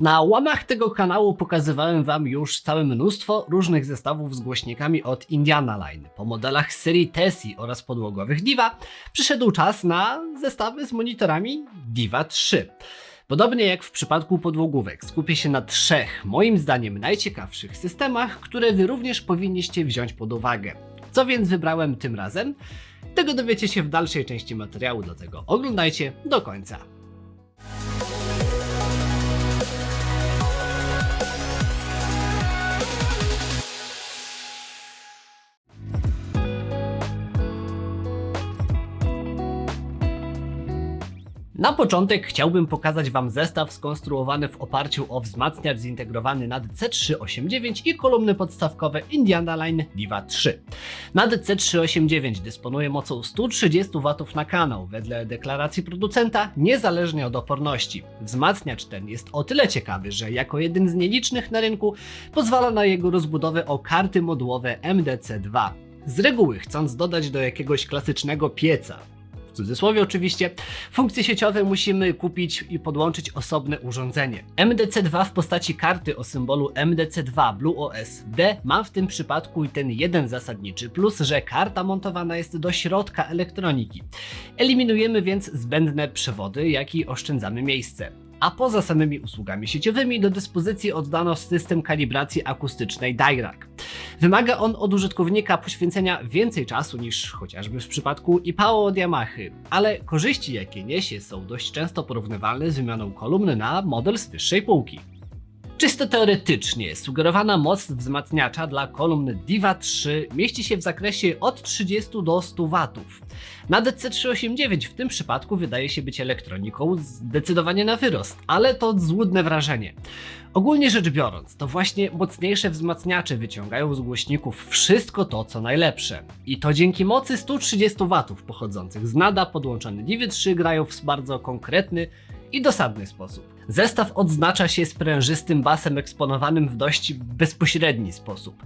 Na łamach tego kanału pokazywałem Wam już całe mnóstwo różnych zestawów z głośnikami od Indiana Line. Po modelach serii Tessie oraz podłogowych Diva przyszedł czas na zestawy z monitorami Diva 3. Podobnie jak w przypadku podłogówek, skupię się na trzech, moim zdaniem najciekawszych systemach, które Wy również powinniście wziąć pod uwagę. Co więc wybrałem tym razem? Tego dowiecie się w dalszej części materiału, dlatego oglądajcie do końca. Na początek chciałbym pokazać Wam zestaw skonstruowany w oparciu o wzmacniacz zintegrowany NAD C389 i kolumny podstawkowe Indiana Line Diva 3. NAD C389 dysponuje mocą 130 W na kanał, wedle deklaracji producenta, niezależnie od oporności. Wzmacniacz ten jest o tyle ciekawy, że jako jeden z nielicznych na rynku pozwala na jego rozbudowę o karty modułowe MDC2. Z reguły chcąc dodać do jakiegoś klasycznego pieca, w cudzysłowie oczywiście, funkcje sieciowe musimy kupić i podłączyć osobne urządzenie. MDC2 w postaci karty o symbolu MDC2 BlueOS D ma w tym przypadku ten jeden zasadniczy plus, że karta montowana jest do środka elektroniki. Eliminujemy więc zbędne przewody, jak i oszczędzamy miejsce. A poza samymi usługami sieciowymi do dyspozycji oddano system kalibracji akustycznej Dirac. Wymaga on od użytkownika poświęcenia więcej czasu niż chociażby w przypadku IPAO od Yamahy, ale korzyści jakie niesie są dość często porównywalne z wymianą kolumny na model z wyższej półki. Czysto teoretycznie sugerowana moc wzmacniacza dla kolumn Diva 3 mieści się w zakresie od 30 do 100 W. Na DC389 w tym przypadku wydaje się być elektroniką zdecydowanie na wyrost, ale to złudne wrażenie. Ogólnie rzecz biorąc, to właśnie mocniejsze wzmacniacze wyciągają z głośników wszystko to, co najlepsze. I to dzięki mocy 130 W pochodzących z NADA podłączone Divy 3 grają w bardzo konkretny i dosadny sposób. Zestaw odznacza się sprężystym basem eksponowanym w dość bezpośredni sposób.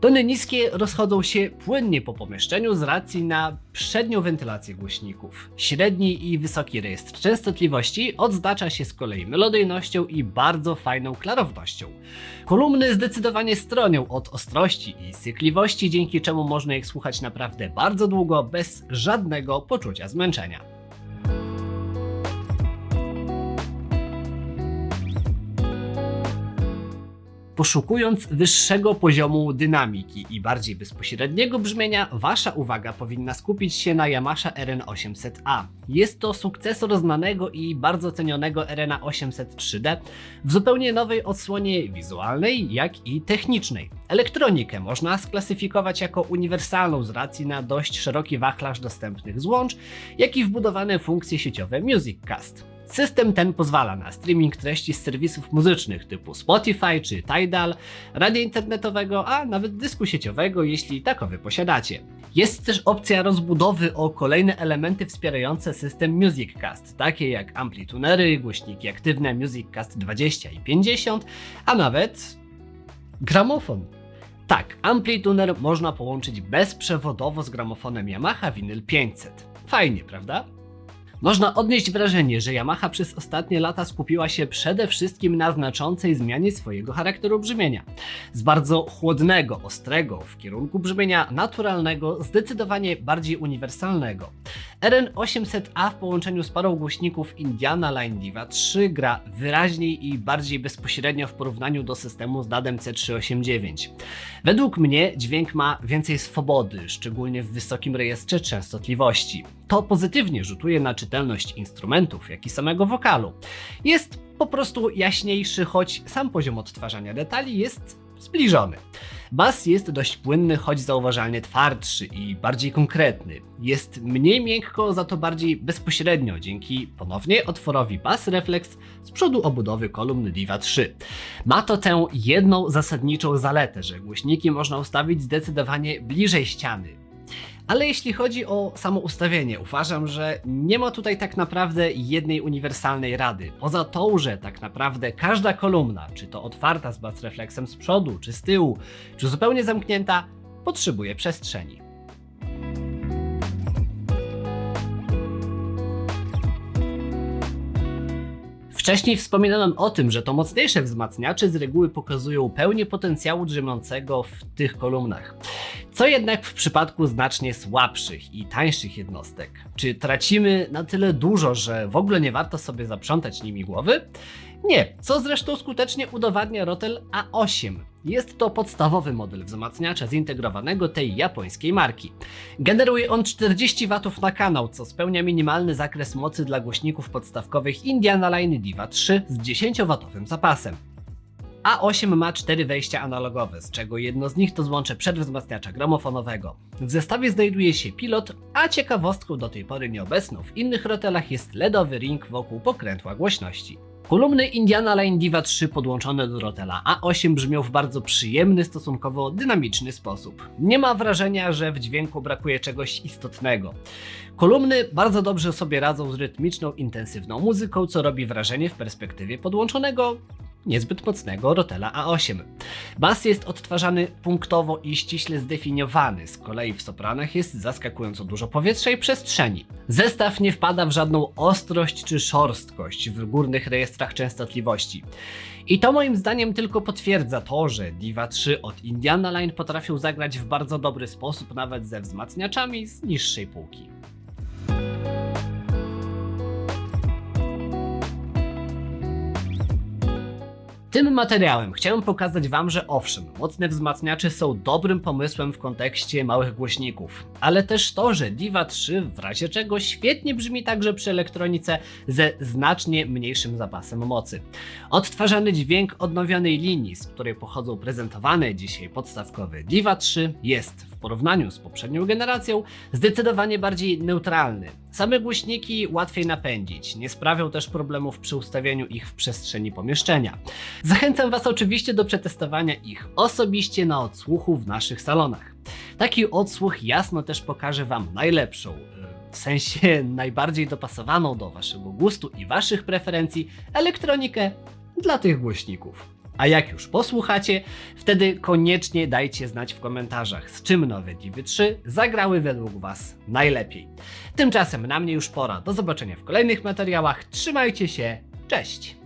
Tony niskie rozchodzą się płynnie po pomieszczeniu z racji na przednią wentylację głośników. Średni i wysoki rejestr częstotliwości odznacza się z kolei melodyjnością i bardzo fajną klarownością. Kolumny zdecydowanie stronią od ostrości i cykliwości, dzięki czemu można ich słuchać naprawdę bardzo długo bez żadnego poczucia zmęczenia. Poszukując wyższego poziomu dynamiki i bardziej bezpośredniego brzmienia, Wasza uwaga powinna skupić się na Yamaha RN800A. Jest to sukcesor znanego i bardzo cenionego RN 803D w zupełnie nowej odsłonie wizualnej, jak i technicznej. Elektronikę można sklasyfikować jako uniwersalną z racji na dość szeroki wachlarz dostępnych złącz, jak i wbudowane funkcje sieciowe MusicCast. System ten pozwala na streaming treści z serwisów muzycznych typu Spotify czy Tidal, radia internetowego, a nawet dysku sieciowego, jeśli takowy posiadacie. Jest też opcja rozbudowy o kolejne elementy wspierające system MusicCast, takie jak amplitunery, głośniki aktywne MusicCast 20 i 50, a nawet gramofon. Tak, amplituner można połączyć bezprzewodowo z gramofonem Yamaha Vinyl 500. Fajnie, prawda? Można odnieść wrażenie, że Yamaha przez ostatnie lata skupiła się przede wszystkim na znaczącej zmianie swojego charakteru brzmienia. Z bardzo chłodnego, ostrego w kierunku brzmienia naturalnego, zdecydowanie bardziej uniwersalnego. RN800A w połączeniu z parą głośników Indiana Line Diva 3 gra wyraźniej i bardziej bezpośrednio w porównaniu do systemu z DADem C389. Według mnie dźwięk ma więcej swobody, szczególnie w wysokim rejestrze częstotliwości. To pozytywnie rzutuje na czytelność instrumentów, jak i samego wokalu. Jest po prostu jaśniejszy, choć sam poziom odtwarzania detali jest zbliżony. Bas jest dość płynny, choć zauważalnie twardszy i bardziej konkretny. Jest mniej miękko, za to bardziej bezpośrednio, dzięki ponownie otworowi Bass Reflex z przodu obudowy kolumn Diva 3. Ma to tę jedną zasadniczą zaletę, że głośniki można ustawić zdecydowanie bliżej ściany. Ale jeśli chodzi o samo ustawienie, uważam, że nie ma tutaj tak naprawdę jednej uniwersalnej rady. Poza tą, że tak naprawdę każda kolumna, czy to otwarta z bass reflexem z przodu, czy z tyłu, czy zupełnie zamknięta, potrzebuje przestrzeni. Wcześniej wspominałem o tym, że to mocniejsze wzmacniacze z reguły pokazują pełnię potencjału drzemiącego w tych kolumnach. Co jednak w przypadku znacznie słabszych i tańszych jednostek? Czy tracimy na tyle dużo, że w ogóle nie warto sobie zaprzątać nimi głowy? Nie, co zresztą skutecznie udowadnia Rotel A8. Jest to podstawowy model wzmacniacza zintegrowanego tej japońskiej marki. Generuje on 40 W na kanał, co spełnia minimalny zakres mocy dla głośników podstawkowych Indiana Line Diva 3 z 10W zapasem. A8 ma cztery wejścia analogowe, z czego jedno z nich to złącze przedwzmacniacza gramofonowego. W zestawie znajduje się pilot, a ciekawostką do tej pory nieobecną w innych rotelach jest LEDowy ring wokół pokrętła głośności. Kolumny Indiana Line Diva 3 podłączone do rotela A8 brzmią w bardzo przyjemny, stosunkowo dynamiczny sposób. Nie ma wrażenia, że w dźwięku brakuje czegoś istotnego. Kolumny bardzo dobrze sobie radzą z rytmiczną, intensywną muzyką, co robi wrażenie w perspektywie podłączonego niezbyt mocnego rotela A8. Bas jest odtwarzany punktowo i ściśle zdefiniowany, z kolei w sopranach jest zaskakująco dużo powietrza i przestrzeni. Zestaw nie wpada w żadną ostrość czy szorstkość w górnych rejestrach częstotliwości. I to moim zdaniem tylko potwierdza to, że Diva 3 od Indiana Line potrafią zagrać w bardzo dobry sposób nawet ze wzmacniaczami z niższej półki. Tym materiałem chciałem pokazać Wam, że owszem, mocne wzmacniacze są dobrym pomysłem w kontekście małych głośników, ale też to, że Diva 3 w razie czego świetnie brzmi także przy elektronice ze znacznie mniejszym zapasem mocy. Odtwarzany dźwięk odnowionej linii, z której pochodzą prezentowane dzisiaj podstawkowe Diva 3 jest w porównaniu z poprzednią generacją zdecydowanie bardziej neutralny. Same głośniki łatwiej napędzić, nie sprawią też problemów przy ustawieniu ich w przestrzeni pomieszczenia. Zachęcam Was oczywiście do przetestowania ich osobiście na odsłuchu w naszych salonach. Taki odsłuch jasno też pokaże Wam najlepszą, e, w sensie najbardziej dopasowaną do Waszego gustu i Waszych preferencji elektronikę dla tych głośników. A jak już posłuchacie, wtedy koniecznie dajcie znać w komentarzach, z czym nowe Divy 3 zagrały według Was najlepiej. Tymczasem na mnie już pora. Do zobaczenia w kolejnych materiałach. Trzymajcie się. Cześć!